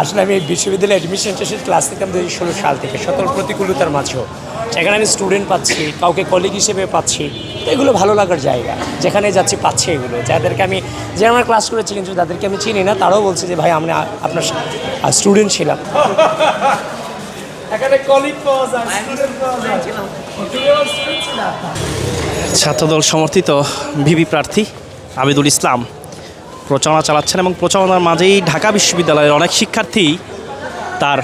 আসলে আমি বিশ্ববিদ্যালয়ে অ্যাডমিশন টেস্টের ক্লাস থেকে দু হাজার ষোলো সাল থেকে সকল প্রতিকূলতার মাঝেও সেখানে আমি স্টুডেন্ট পাচ্ছি কাউকে কলিগ হিসেবে পাচ্ছি তো এগুলো ভালো লাগার জায়গা। যেখানে যাচ্ছি পাচ্ছি এগুলো। যাদেরকে আমি যে আমার ক্লাস করেছি কিন্তু যাদেরকে আমি চিনি না তারাও বলছে যে ভাই আমরা আপনার স্টুডেন্ট ছিলাম। এখানে কলিগ পাওয়া যায় স্টুডেন্ট পাওয়া যায়। ছাত্রদল সমর্থিত ভিভি প্রার্থী আবিদুল ইসলাম। প্রচারণা চালাচ্ছেন এবং প্রচারণার মাঝেই ঢাকা বিশ্ববিদ্যালয়ের অনেক শিক্ষার্থী তার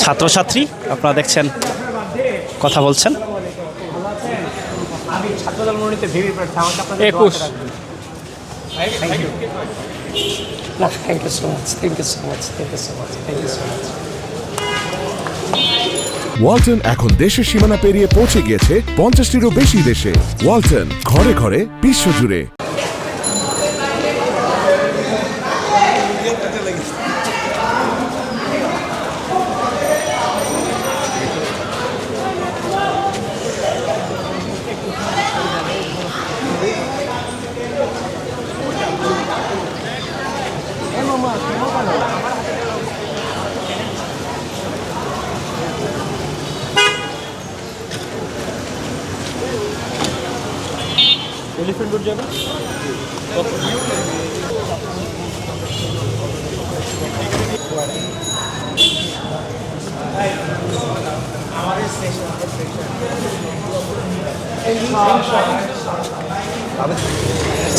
ছাত্রছাত্রী আপনারা দেখছেন কথা বলছেন। আমি ছাত্রদল মনোনীত ভিভি প্রার্থী আমাকে আপনাদের একুশ। থ্যাংক ইউ না thank you so much thank you so much thank you so much thank you so much Walton এখন দেশের সীমানা পেরিয়ে পৌঁছে গিয়েছে পঞ্চাশটিরও বেশি দেশে। ওয়ালটন ঘরে ঘরে বিশ্বজুড়ে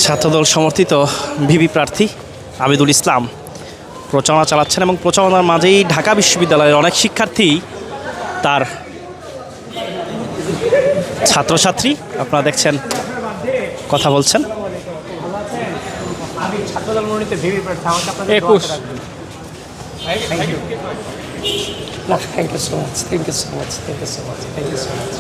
ছাত্রদল সমর্থিত ভিবি প্রার্থী আবিদুল ইসলাম। প্রচারণা চালাচ্ছেন এবং প্রচারণার মাঝেই ঢাকা বিশ্ববিদ্যালয়ের অনেক শিক্ষার্থী তার ছাত্রছাত্রী, আপনারা দেখছেন কথা বলছেন? আমি ছাত্রদল মনোনীত ভিভি প্রার্থী একুশ। থ্যাংক ইউ না thank you so much thank you so much thank you so much thank you so much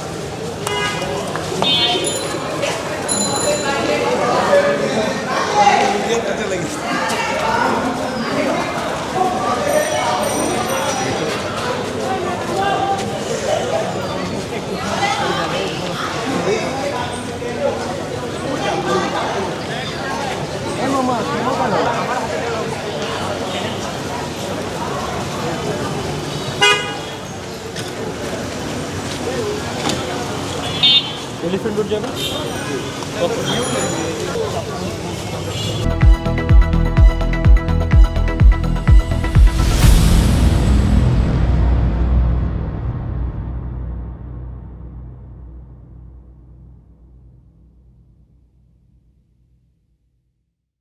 Elephant Road যাবেন